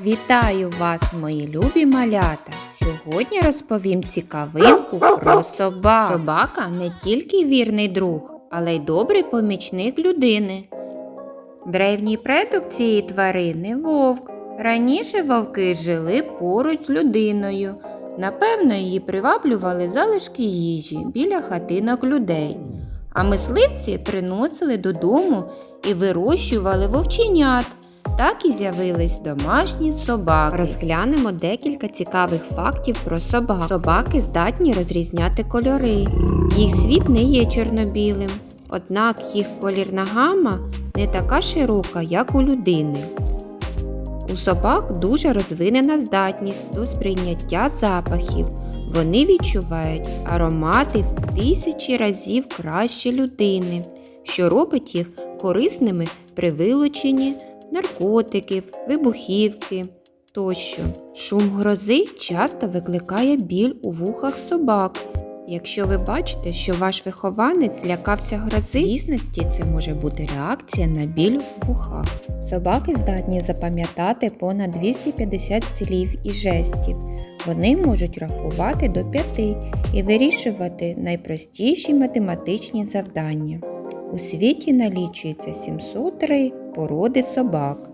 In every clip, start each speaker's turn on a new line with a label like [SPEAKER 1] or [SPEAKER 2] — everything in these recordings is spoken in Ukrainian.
[SPEAKER 1] Вітаю вас, мої любі малята! Сьогодні розповім цікавинку про собак. Собака не тільки вірний друг, але й добрий помічник людини. Древній предок цієї тварини вовк. Раніше вовки жили поруч з людиною. Напевно, її приваблювали залишки їжі біля хатинок людей. А мисливці приносили додому і вирощували вовченят. Так і з'явились домашні собаки. Розглянемо декілька цікавих фактів про собак. Собаки здатні розрізняти кольори. Їх світ не є чорно-білим, однак їх колірна гама не така широка, як у людини. У собак дуже розвинена здатність до сприйняття запахів. Вони відчувають аромати в тисячі разів краще людини, що робить їх корисними при вилученні наркотиків, вибухівки тощо. Шум грози часто викликає біль у вухах собак. Якщо ви бачите, що ваш вихованець злякався грози, в дійсності це може бути реакція на біль у вухах. Собаки здатні запам'ятати понад 250 слів і жестів. Вони можуть рахувати до п'яти і вирішувати найпростіші математичні завдання. У світі налічується 703 породи собак.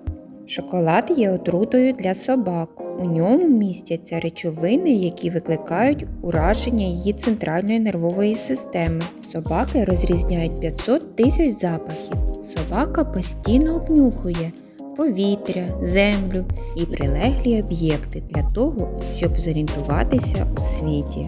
[SPEAKER 1] Шоколад є отрутою для собак. У ньому містяться речовини, які викликають ураження її центральної нервової системи. Собаки розрізняють 500 тисяч запахів. Собака постійно обнюхує повітря, землю і прилеглі об'єкти для того, щоб зорієнтуватися у світі.